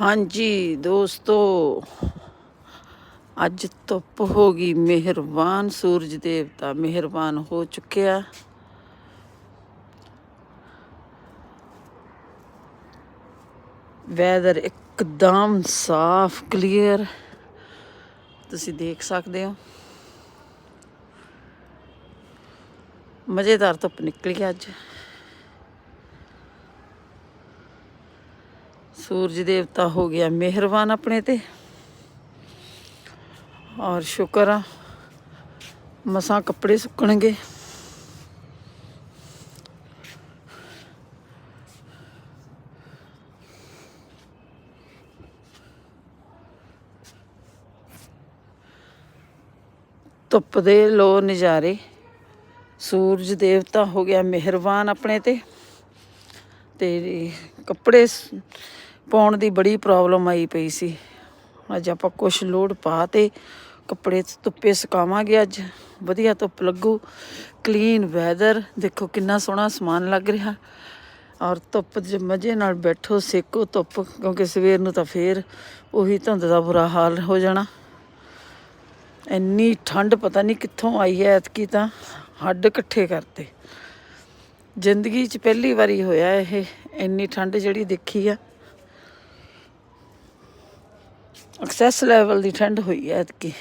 ਹਾਂਜੀ ਦੋਸਤੋ, ਅੱਜ ਧੁੱਪ ਹੋ ਗਈ, ਮਿਹਰਬਾਨ ਸੂਰਜ ਦੇਵਤਾ, ਮਿਹਰਬਾਨ ਹੋ ਚੁੱਕਿਆ। ਵੈਦਰ ਇੱਕਦਮ ਸਾਫ਼ ਕਲੀਅਰ ਤੁਸੀਂ ਦੇਖ ਸਕਦੇ ਹੋ। ਮਜ਼ੇਦਾਰ ਧੁੱਪ ਨਿਕਲੀ ਅੱਜ। ਸੂਰਜ ਦੇਵਤਾ ਹੋ ਗਿਆ, ਮਿਹਰਬਾਨ ਆਪਣੇ ਤੇ। ਔਰ ਸ਼ੁਕਰ ਆ, ਮਸਾਂ ਕੱਪੜੇ ਸੁੱਕਣਗੇ। ਧੁੱਪ ਦੇ ਲੋ ਨਜ਼ਾਰੇ, ਸੂਰਜ ਦੇਵਤਾ ਹੋ ਗਿਆ, ਮਿਹਰਬਾਨ ਆਪਣੇ ਤੇ। ਤੇ ਕੱਪੜੇ ਪਾਉਣ ਦੀ ਬੜੀ ਪ੍ਰੋਬਲਮ ਆਈ ਪਈ ਸੀ। ਅੱਜ ਆਪਾਂ ਕੁਛ ਲੋਡ ਪਾ ਤੇ ਕੱਪੜੇ ਧੁੱਪੇ ਸੁਕਾਵਾਂਗੇ ਅੱਜ। ਵਧੀਆ ਧੁੱਪ ਲੱਗੂ। ਕਲੀਨ ਵੈਦਰ ਦੇਖੋ ਕਿੰਨਾ ਸੋਹਣਾ ਸਮਾਨ ਲੱਗ ਰਿਹਾ। ਔਰ ਧੁੱਪ 'ਚ ਮਜ਼ੇ ਨਾਲ ਬੈਠੋ, ਸੇਕੋ ਧੁੱਪ, ਕਿਉਂਕਿ ਸਵੇਰ ਨੂੰ ਤਾਂ ਫੇਰ ਉਹੀ ਧੁੰਦ ਦਾ ਬੁਰਾ ਹਾਲ ਹੋ ਜਾਣਾ। ਇੰਨੀ ਠੰਡ ਪਤਾ ਨਹੀਂ ਕਿੱਥੋਂ ਆਈ ਹੈ ਐਤਕੀ ਤਾਂ ਹੱਡ ਇਕੱਠੇ ਕਰਤੇ। ਜ਼ਿੰਦਗੀ 'ਚ ਪਹਿਲੀ ਵਾਰੀ ਹੋਇਆ ਇਹ। ਇੰਨੀ ਠੰਡ ਜਿਹੜੀ ਦੇਖੀ ਆ। ਐਕਸੈਸ ਲੈਵਲ ਦੀ ਠੰਡ ਹੋਈ ਹੈ ਐਤਕੀ।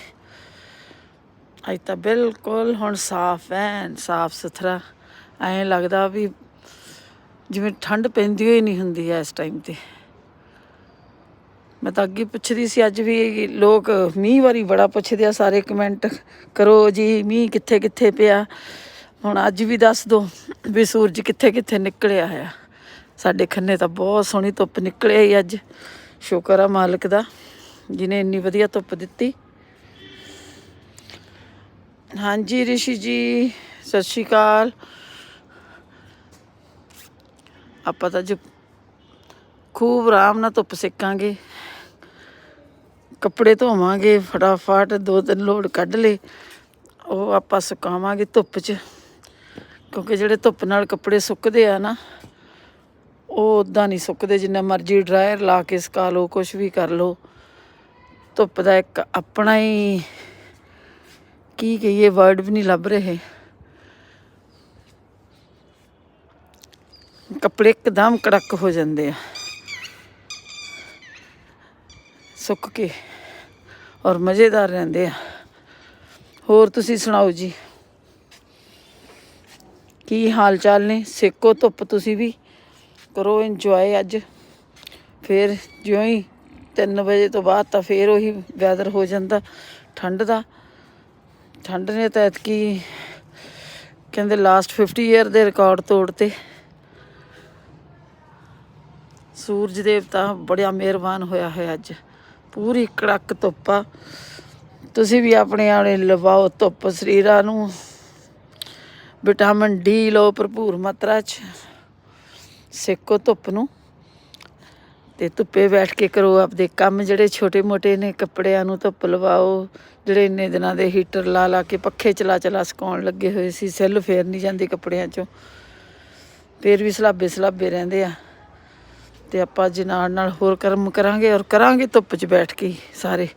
ਅੱਜ ਤਾਂ ਬਿਲਕੁਲ ਹੁਣ ਸਾਫ਼ ਐਨ ਸਾਫ਼ ਸੁਥਰਾ। ਐਂ ਲੱਗਦਾ ਵੀ ਜਿਵੇਂ ਠੰਡ ਪੈਂਦੀ ਹੋਈ ਨਹੀਂ ਹੁੰਦੀ ਐ ਇਸ ਟਾਈਮ ਤੇ। ਮੈਂ ਤਾਂ ਅੱਗੇ ਪੁੱਛਦੀ ਸੀ, ਅੱਜ ਵੀ ਲੋਕ ਮੀਂਹ ਵਾਰੀ ਬੜਾ ਪੁੱਛਦੇ ਆ, ਸਾਰੇ ਕਮੈਂਟ ਕਰੋ ਜੀ, ਮੀਂਹ ਕਿੱਥੇ ਕਿੱਥੇ ਪਿਆ? ਹੁਣ ਅੱਜ ਵੀ ਦੱਸ ਦੋ ਵੀ ਸੂਰਜ ਕਿੱਥੇ ਕਿੱਥੇ ਨਿਕਲਿਆ ਆ ਸਾਡੇ ਖੰਨੇ ਤਾਂ ਬਹੁਤ ਸੋਹਣੀ ਧੁੱਪ ਨਿਕਲਿਆ ਹੀ ਅੱਜ। ਸ਼ੁਕਰ ਆ ਮਾਲਕ ਦਾ। ਜਿਨੇ ਇੰਨੀ ਵਧੀਆ ਧੁੱਪ ਦਿੱਤੀ। ਹਾਂਜੀ, ਰਿਸ਼ੀ ਜੀ, ਸਤਿ ਸ਼੍ਰੀ ਅਕਾਲ। ਆਪਾਂ ਤਾਂ ਅੱਜ ਖੂਬ ਆਰਾਮ ਨਾਲ ਧੁੱਪ ਸੇਕਾਂਗੇ। ਕੱਪੜੇ ਧੋਵਾਂਗੇ ਫਟਾਫਟ, ਦੋ ਤਿੰਨ ਲੋੜ ਕੱਢ ਲੇ ਉਹ ਆਪਾਂ ਸੁਕਾਵਾਂਗੇ ਧੁੱਪ 'ਚ। ਕਿਉਂਕਿ ਜਿਹੜੇ ਧੁੱਪ ਨਾਲ ਕੱਪੜੇ ਸੁੱਕਦੇ ਆ ਨਾ, ਉਹ ਉਦਾਂ ਨਹੀਂ ਸੁੱਕਦੇ। ਜਿੰਨਾ ਮਰਜ਼ੀ ਡਰਾਇਰ ਲਾ ਕੇ ਸੁਕਾ ਲਓ ਕੁਝ ਵੀ ਕਰ ਲਓ। ਧੁੱਪ ਦਾ ਇੱਕ ਆਪਣਾ ਹੀ ਕੀ ਕਹੀਏ ਵਰਡ ਵੀ ਨਹੀਂ ਲੱਭ ਰਹੇ। ਕੱਪੜੇ ਇੱਕਦਮ ਕੜਕ ਹੋ ਜਾਂਦੇ ਆ। ਸੁੱਕ ਕੇ ਔਰ ਮਜ਼ੇਦਾਰ ਰਹਿੰਦੇ ਆ। ਹੋਰ ਤੁਸੀਂ ਸੁਣਾਓ ਜੀ? ਕੀ ਹਾਲ ਚਾਲ ਨੇ? ਸੇਕੋ ਧੁੱਪ ਤੁਸੀਂ ਵੀ। ਕਰੋ ਇੰਜੋਏ ਅੱਜ। ਫਿਰ ਜਿਉਂ ਹੀ 3 ਵਜੇ ਤੋਂ ਬਾਅਦ ਤਾਂ ਫੇਰ ਉਹੀ ਵੈਦਰ ਹੋ ਜਾਂਦਾ, ਠੰਡ ਦਾ। ਠੰਡ ਨੇ ਤਾਂ ਐਤਕੀ ਕਹਿੰਦੇ ਲਾਸਟ 50 ਇਅਰ ਦੇ ਰਿਕਾਰਡ ਤੋੜਤੇ। ਸੂਰਜ ਦੇਵਤਾ ਬੜਿਆ ਮਿਹਰਬਾਨ ਹੋਇਆ ਹੋਇਆ ਅੱਜ। ਪੂਰੀ ਕੜਕ ਧੁੱਪ ਆ। ਤੁਸੀਂ ਵੀ ਆਪਣੇ ਆਲੇ ਲਵਾਓ ਧੁੱਪ ਸਰੀਰਾਂ ਨੂੰ। ਵਿਟਾਮਿਨ ਡੀ ਲਓ ਭਰਪੂਰ ਮਾਤਰਾ ਚ। ਸੇਕੋ ਧੁੱਪ ਨੂੰ। ਤੇ ਧੁੱਪੇ ਬੈਠ ਕੇ ਕਰੋ ਆਪਦੇ ਕੰਮ ਜਿਹੜੇ ਛੋਟੇ ਮੋਟੇ ਨੇ, ਕੱਪੜਿਆਂ ਨੂੰ ਧੁੱਪ ਲਵਾਓ। ਜਿਹੜੇ ਇੰਨੇ ਦਿਨਾਂ ਦੇ ਹੀਟਰ ਲਾ ਲਾ ਕੇ ਪੱਖੇ ਚਲਾ ਚਲਾ ਸੁਕਾਉਣ ਲੱਗੇ ਹੋਏ ਸੀ, ਸੈੱਲ ਫੇਰ ਨਹੀਂ ਜਾਂਦੀ ਕੱਪੜਿਆਂ ਚੋਂ। ਫੇਰ ਵੀ ਸਲਾਬੇ ਸਲਾਬੇ ਰਹਿੰਦੇ ਆ। ਤੇ ਆਪਾਂ ਅੱਜ ਨਾਲ ਨਾਲ ਹੋਰ ਕਰਮ ਕਰਾਂਗੇ ਔਰ ਕਰਾਂਗੇ ਧੁੱਪ 'ਚ ਬੈਠ ਕੇ ਹੀ ਸਾਰੇ।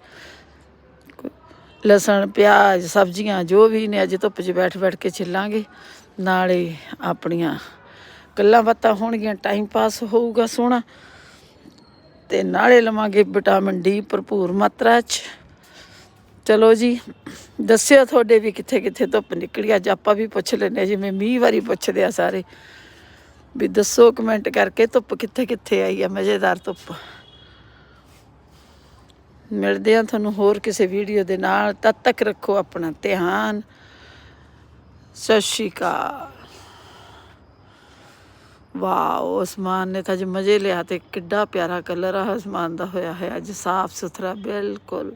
ਲਸਣ, ਪਿਆਜ਼, ਸਬਜ਼ੀਆਂ ਜੋ ਵੀ ਨੇ ਅੱਜ ਧੁੱਪ 'ਚ ਬੈਠ ਬੈਠ ਕੇ ਛਿੱਲਾਂਗੇ। ਨਾਲੇ ਆਪਣੀਆਂ ਗੱਲਾਂ ਬਾਤਾਂ ਹੋਣਗੀਆਂ ਟਾਈਮ ਪਾਸ ਹੋਊਗਾ ਸੋਹਣਾ। ਤੇ ਨਾਲੇ ਲਵਾਂਗੇ ਵਿਟਾਮਿਨ ਡੀ ਭਰਪੂਰ ਮਾਤਰਾ 'ਚ। ਚਲੋ ਜੀ, ਦੱਸਿਓ ਤੁਹਾਡੇ ਵੀ ਕਿੱਥੇ ਕਿੱਥੇ ਧੁੱਪ ਨਿਕਲੀ। ਅੱਜ ਆਪਾਂ ਵੀ ਪੁੱਛ ਲੈਂਦੇ ਹਾਂ, ਜਿਵੇਂ ਮੀਂਹ ਵਾਰੀ ਪੁੱਛਦੇ ਆ ਸਾਰੇ। ਵੀ ਦੱਸੋ ਕਮੈਂਟ ਕਰਕੇ ਧੁੱਪ ਕਿੱਥੇ ਕਿੱਥੇ ਆਈ ਆ, ਮਜ਼ੇਦਾਰ ਧੁੱਪ। ਮਿਲਦੇ ਆ ਤੁਹਾਨੂੰ ਹੋਰ ਕਿਸੇ ਵੀਡੀਓ ਦੇ ਨਾਲ। ਤਦ ਤੱਕ ਰੱਖੋ ਆਪਣਾ ਧਿਆਨ। ਸਤਿ ਸ਼੍ਰੀ ਅਕਾਲ। ਵਾਓ, ਅਸਮਾਨ ਨੇ ਤਾਂ ਅੱਜ ਮਜ਼ੇ ਲਿਆ ਤੇ ਕਿੱਡਾ ਪਿਆਰਾ ਕਲਰ ਆ, ਅਸਮਾਨ ਦਾ ਹੋਇਆ ਹੈ ਅੱਜ ਸਾਫ਼ ਸੁਥਰਾ, ਬਿਲਕੁਲ।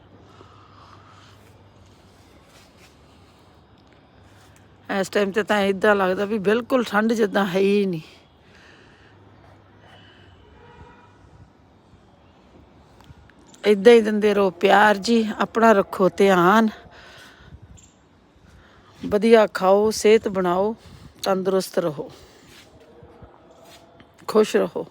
ਇਸ ਟਾਈਮ ਤੇ ਤਾਂ ਇਦਾਂ ਲੱਗਦਾ ਵੀ ਬਿਲਕੁਲ ਠੰਡ ਜਿੱਦਾਂ ਹੈ ਹੀ ਨਹੀਂ। ਇਦਾਂ ਹੀ ਦਿੰਦੇ ਰਹੋ ਪਿਆਰ ਜੀ, ਆਪਣਾ ਰੱਖੋ ਧਿਆਨ। ਵਧੀਆ ਖਾਓ, ਸਿਹਤ ਬਣਾਓ, ਤੰਦਰੁਸਤ ਰਹੋ। ਖੁਸ਼ ਰਹੋ।